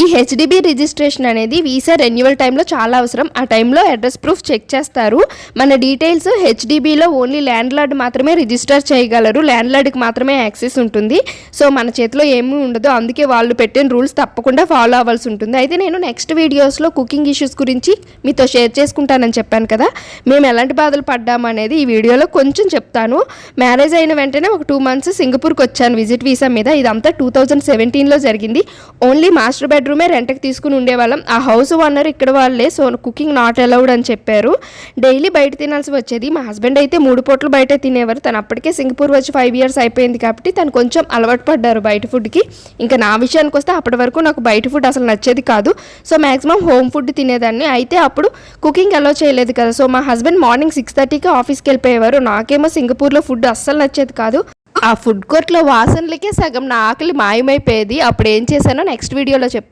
ఈ HDB registration అనేది visa renewal టైంలో చాలా అవసరం. ఆ టైంలో అడ్రస్ ప్రూఫ్ చెక్ చేస్తారు. మన డీటెయిల్స్ హెచ్డిబిలో ఓన్లీ ల్యాండ్ లార్డ్ మాత్రమే రిజిస్టర్ చేయగలరు. ల్యాండ్ లార్డ్కి మాత్రమే యాక్సెస్ ఉంటుంది. సో మన చేతిలో ఏమీ ఉండదు. అందుకే వాళ్ళు పెట్టిన రూల్స్ తప్పకుండా ఫాలో అవ్వాల్సి ఉంటుంది. అయితే నేను నెక్స్ట్ వీడియోస్లో కుకింగ్ ఇష్యూస్ గురించి మీతో షేర్ చేసుకుంటానని చెప్పాను కదా. మేము ఎలాంటి బాధలు పడ్డాము అనేది ఈ వీడియోలో కొంచెం చెప్తాను. మ్యారేజ్ అయిన వెంటనే ఒక టూ మంత్స్ సింగపూర్కి వచ్చాను. విజిట్ వీసా మీద. ఇదంతా టూ థౌజండ్ సెవెంటీన్లో జరిగింది. ఓన్లీ మాస్టర్ బెడ్ బెడ్రూమే రెంట్కి తీసుకుని ఉండేవాళ్ళం. ఆ హౌస్ ఓనర్ ఇక్కడ వాళ్ళే సో కుకింగ్ నాట్ అలౌడ్ అని చెప్పారు. డైలీ బయట తినాల్సి వచ్చేది. మా హస్బెండ్ అయితే మూడు పూటలు బయట తినేవారు. తను అప్పటికే సింగపూర్ వచ్చి ఫైవ్ ఇయర్స్ అయిపోయింది కాబట్టి తను కొంచెం అలవాటు పడ్డారు బయట ఫుడ్కి ఇంకా నా విషయానికి వస్తే అప్పటి వరకు నాకు బయట ఫుడ్ అసలు నచ్చేది కాదు. సో మాక్సిమం హోమ్ ఫుడ్ తినేదాన్ని. అయితే అప్పుడు కుకింగ్ అలో చేయలేదు కదా. సో మా హస్బెండ్ మార్నింగ్ సిక్స్ థర్టీకి ఆఫీస్కి వెళ్ళిపోయేవారు. నాకేమో సింగపూర్లో ఫుడ్ అస్సలు నచ్చేది కాదు. ఆ ఫుడ్ కోర్ట్లో వాసనలకే సగం నా ఆకలి మాయమైపోయేది. అప్పుడు ఏం చేశానో నెక్స్ట్ వీడియోలో చెప్తాను